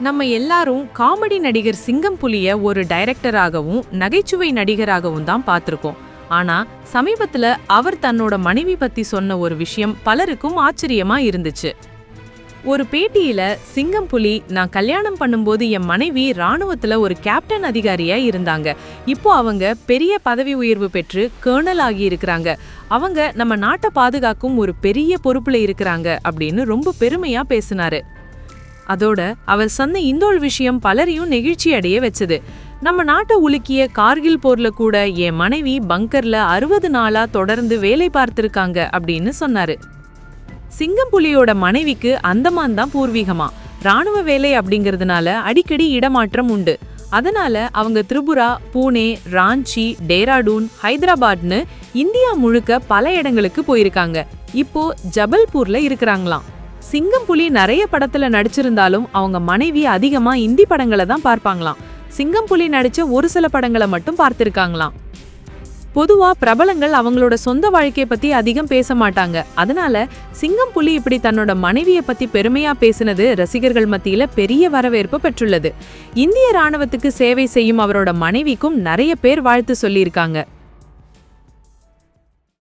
நம்ம எல்லாரும் காமெடி நடிகர் சிங்கம் புலிய ஒரு டைரக்டராகவும் நகைச்சுவை நடிகராகவும் தான் பார்த்துருக்கோம். ஆனா சமீபத்துல அவர் தன்னோட மனைவி பத்தி சொன்ன ஒரு விஷயம் பலருக்கும் ஆச்சரியமா இருந்துச்சு. ஒரு பேட்டியில சிங்கம் புலி நான் கல்யாணம் பண்ணும்போது என் மனைவி ராணுவத்துல ஒரு கேப்டன் அதிகாரியா இருந்தாங்க. இப்போ அவங்க பெரிய பதவி உயர்வு பெற்று கேர்னல் ஆகி இருக்கிறாங்க. அவங்க நம்ம நாட்டை பாதுகாக்கும் ஒரு பெரிய பொறுப்புல இருக்கிறாங்க அப்படின்னு ரொம்ப பெருமையா பேசினாரு. அதோட அவர் சொன்ன இந்தோல் விஷயம் பலரையும் நெகிழ்ச்சி அடைய வச்சது. நம்ம நாட்டை உலுக்கிய கார்கில் போர்ல கூட என் மனைவி பங்கர்ல அறுபது நாளா தொடர்ந்து வேலை பார்த்திருக்காங்க அப்படின்னு சொன்னாரு. சிங்கம்புலியோட மனைவிக்கு அந்தமான் தான் பூர்வீகமா. ராணுவ வேலை அப்படிங்கிறதுனால அடிக்கடி இடமாற்றம் உண்டு. அதனால அவங்க திரிபுரா பூனே ராஞ்சி டேராடூன் ஹைதராபாத்னு இந்தியா முழுக்க பல இடங்களுக்கு போயிருக்காங்க. இப்போ ஜபல்பூர்ல இருக்கிறாங்களாம். சிங்கம் புலி நிறைய படத்துல நடிச்சிருந்தாலும் அவங்க மனைவி அதிகமா இந்தி படங்களை தான் பார்ப்பாங்களாம். சிங்கம் புலி நடிச்ச ஒரு சில படங்களை மட்டும் பார்த்திருக்காங்களாம். பொதுவா பிரபலங்கள் அவங்களோட சொந்த வாழ்க்கையை பத்தி அதிகம் பேச மாட்டாங்க. அதனால சிங்கம் புலி இப்படி தன்னோட மனைவியை பத்தி பெருமையா பேசினது ரசிகர்கள் மத்தியில பெரிய வரவேற்பு பெற்றுள்ளது. இந்திய ராணுவத்துக்கு சேவை செய்யும் அவரோட மனைவிக்கும் நிறைய பேர் வாழ்த்து சொல்லியிருக்காங்க.